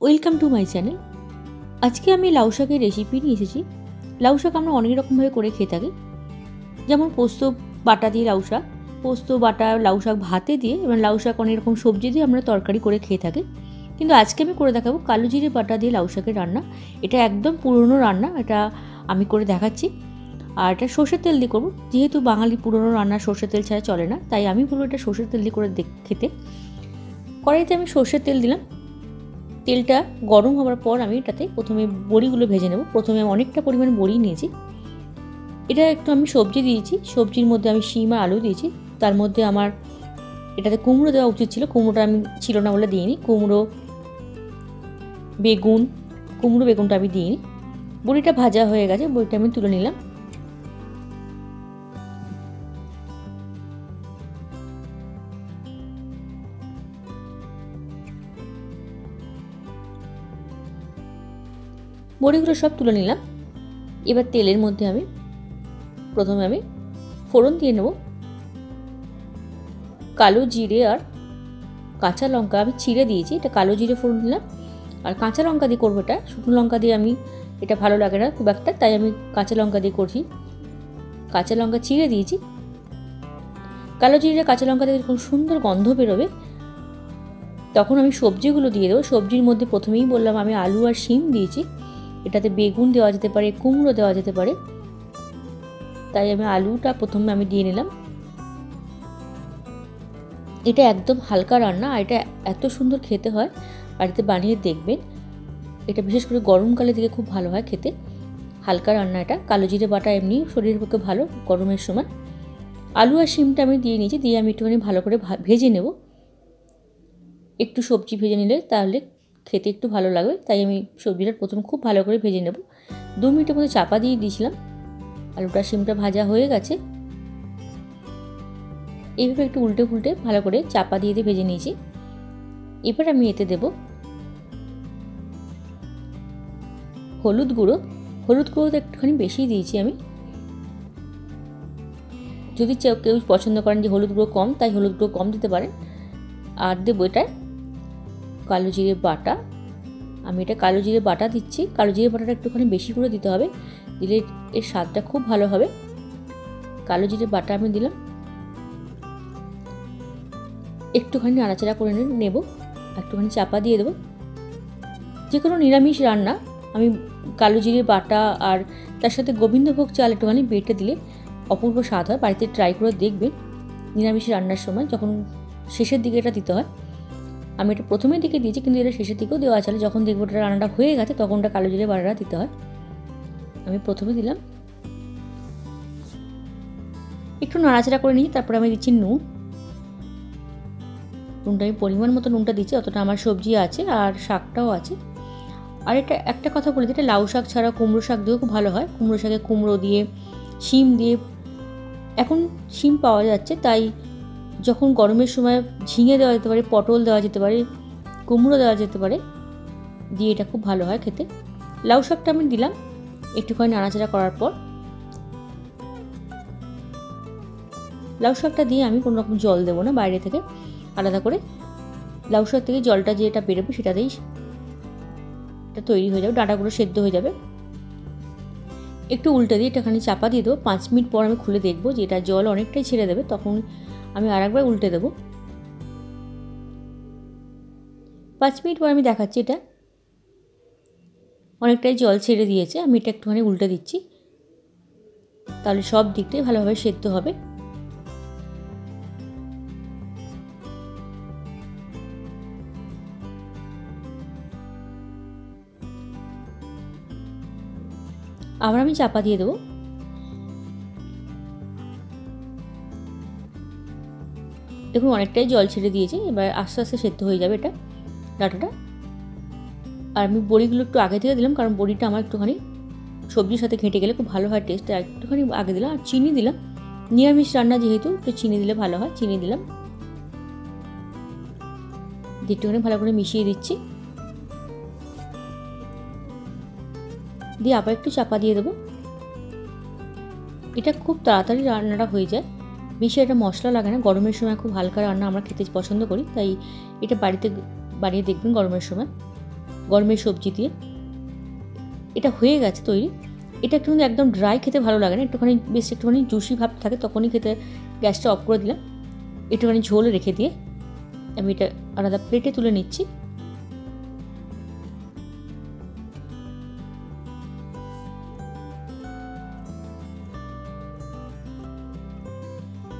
Welcome to my channel. আজকে আমি লাউ শাকের রেসিপি নিয়ে এসেছি। লাউ শাক আমরা অনেক রকমভাবে করে খেয়ে থাকি। যেমন পোস্ত, বাটা দিয়ে লাউ শাক। পোস্ত, বাটা, লাউ শাক ভাতে দিয়ে এবং লাউ শাক অনেক রকম সবজি দিয়ে আমরা তরকারি করে খেয়ে থাকি। কিন্তু আজকে আমি করে দেখাবো কালো জিরে বাটা দিয়ে লাউ শাকের রান্না। এটা একদম পুরনো রান্না, এটা আমি করে দেখাচ্ছি। আর এটা সর্ষের তেল দিয়ে করব। যেহেতু বাঙালি পুরনো রান্না সর্ষের তেল ছাড়া চলে না, তাই আমি বলব এটা সর্ষের তেল দিয়ে করে খেতে। কড়াইতে আমি সর্ষের তেল দিলাম। তেলটা গরম হওয়ার পর আমি এটাতে প্রথমে বড়িগুলো ভেজে নেব। প্রথমে অনেকটা পরিমাণ বড়ি নিয়েছি। এটা একটু আমি সবজি দিয়েছি। সবজির মধ্যে আমি শিম, আলু দিয়েছি। তার মধ্যে আমার এটাতে কুমড়ো দেওয়া উচিত ছিল। কুমড়োটা আমি ছিল না বলে দিইনি। কুমড়ো, বেগুন, কুমড়ো বেগুনটা আমি দিইনি। বড়িটা ভাজা হয়ে গেছে। বড়িটা আমি তুলে নিলাম। বড়িগুলো সব তুলে নিলাম। এবার তেলের মধ্যে আমি প্রথমে আমি ফোড়ন দিয়ে নেব। কালো জিরে আর কাঁচা লঙ্কা আমি ছিঁড়ে দিয়েছি, এটা কালো জিরে ফোড়ন দিলাম। আর কাঁচা লঙ্কা দিয়ে করব এটা, শুকনো লঙ্কা দিয়ে আমি, এটা ভালো লাগে না খুব একটা, তাই আমি কাঁচা লঙ্কা দিয়ে করছি। কাঁচা লঙ্কা ছিঁড়ে দিয়েছি। কালো জিরে, কাঁচা লঙ্কা দিয়ে খুব সুন্দর গন্ধ বেরোবে, তখন আমি সবজিগুলো দিয়ে দেবো। সবজির মধ্যে প্রথমেই বললাম আমি আলু আর শিম দিয়েছি। এটাতে বেগুন দেওয়া যেতে পারে, কুমড়ো দেওয়া যেতে পারে। তাই আমি আলুটা প্রথমে আমি দিয়ে নিলাম। এটা একদম হালকা রান্না, আর এটা এত সুন্দর খেতে হয় বাড়িতে বানিয়ে দেখবেন। এটা বিশেষ করে গরমকালের দিকে খুব ভালো হয় খেতে। হালকা রান্না এটা। কালো জিরে বাটা এমনি শরীরের পক্ষে ভালো গরমের সময়। আলু আর শিমটা আমি দিয়ে নিয়েছি, দিয়ে আমি একটুখানি ভালো করে ভেজে নেব। একটু সবজি ভেজে নিলে তাহলে খেতে একটু ভালো লাগবে, তাই আমি সবজিটা প্রথম খুব ভালো করে ভেজে নেব। দু মিনিটের মধ্যে চাপা দিয়ে দিয়েছিলাম। আলুটা শিমটা ভাজা হয়ে গেছে। এইভাবে একটু উল্টে ফুলটে ভালো করে চাপা দিয়ে দিয়ে ভেজে নিয়েছি। এবার আমি এতে দেব হলুদ গুঁড়ো। হলুদ গুঁড়ো তো একটুখানি বেশি দিয়েছি আমি। যদি কেউ পছন্দ করেন যে হলুদ গুঁড়ো কম, তাই হলুদ গুঁড়ো কম দিতে পারেন। আর দেবো এটায় কালো জিরে বাটা। আমি এটা কালো জিরে বাটা দিচ্ছি। কালো জিরে বাটাটা একটুখানি বেশি করে দিতে হবে। দিলে এর স্বাদটা খুব ভালো হবে। কালো জিরে বাটা আমি দিলাম। একটুখানি নাড়াচাড়া করে নেব। একটুখানি চাপা দিয়ে দেবো। যে কোনো নিরামিষ রান্না, আমি কালো জিরে বাটা আর তার সাথে গোবিন্দভোগ চাল একটুখানি বেটে দিলে অপূর্ব স্বাদ হয়। বাড়িতে ট্রাই করে দেখবেন। নিরামিষ রান্নার সময় যখন শেষের দিকে এটা দিতে হয় আমি এটা প্রথমের দিকে দিয়েছি, কিন্তু এটা শেষের দিকেও দেওয়া চলে যখন দেখব ওটা রান্নাটা হয়ে গেছে, তখন ওটা কালো জিরে বাড়াটা দিতে হয়। আমি প্রথমে দিলাম। একটু নাড়াচাড়া করে নিই তারপরে আমি দিচ্ছি নুন। নুনটা আমি পরিমাণ মতো নুনটা দিচ্ছি, অতটা আমার সবজি আছে আর শাকটাও আছে। আর এটা একটা কথা বলে দিই, এটা লাউ শাক ছাড়া কুমড়ো শাক দিয়েও খুব ভালো হয়। কুমড়ো শাকে কুমড়ো দিয়ে, শিম দিয়ে, এখন শিম পাওয়া যাচ্ছে, তাই যখন গরমের সময় ঝিঙে দেওয়া যেতে পারে, পটল দেওয়া যেতে পারে, কুমড়ো দেওয়া যেতে পারে, দিয়ে এটা খুব ভালো হয় খেতে। লাউ শাকটা আমি দিলাম, একটুখানি নাড়াচাড়া করার পর। লাউ শাকটা দিয়ে আমি কোনো রকম জল দেবো না বাইরে থেকে, আলাদা করে। লাউ শাক থেকে জলটা যে এটা বেরোবে সেটাতেই এটা তৈরি হয়ে যাবে, ডাঁটাগুলো সেদ্ধ হয়ে যাবে। একটু উল্টে দিয়ে এটাখানি চাপা দিয়ে দেবো। পাঁচ মিনিট পর আমি খুলে দেখব যে এটা জল অনেকটাই ছেড়ে দেবে, তখন আমি আর একবার উল্টে দেবো। পাঁচ মিনিট পর আমি দেখাচ্ছি এটা। অনেকটাই জল ছেড়ে দিয়েছে, আমি এটা একটুখানি উল্টে দিচ্ছি। তাহলে সব দিকটাই ভালোভাবে সেদ্ধ হবে। আবার আমি চাপা দিয়ে দেবো। দেখুন, অনেকটাই জল ছেড়ে দিয়েছে, এবার আস্তে আস্তে সেদ্ধ হয়ে যাবে এটা, ডাটাটা। আর আমি বড়িগুলো একটু আগে থেকে দিলাম, কারণ বড়িটা আমার একটুখানি সবজির সাথে ঘেঁটে গেলে খুব ভালো হয় টেস্ট একটুখানি আগে দিলাম, আর চিনি দিলাম। নিরামিষ রান্না যেহেতু একটু চিনি দিলে ভালো হয়, চিনি দিলাম। একটুখানি ভালো করে মিশিয়ে দিচ্ছি। দিয়ে আবার একটু চাপা দিয়ে দেবো। এটা খুব তাড়াতাড়ি রান্নাটা হয়ে যায়। বেশি একটা মশলা লাগে না। গরমের সময় খুব হালকা রান্না আমরা খেতে পছন্দ করি, তাই এটা বাড়িতে বানিয়ে দেখবেন গরমের সময়। গরমের সবজি দিয়ে। এটা হয়ে গেছে তৈরি। এটা একটু কিন্তু একদম ড্রাই খেতে ভালো লাগে না। একটুখানি বেশ একটুখানি জুসি ভাব থাকে, তখনই খেতে গ্যাসটা অফ করে দিলাম। একটুখানি ঝোল রেখে দিয়ে আমি এটা আলাদা প্লেটে তুলে নিচ্ছি।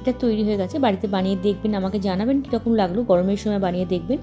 এটা তৈরি হয়ে গেছে। বাড়িতে বানিয়ে দেখবেন, আমাকে জানাবেন কীরকম লাগল। গরমের সময় বানিয়ে দেখবেন।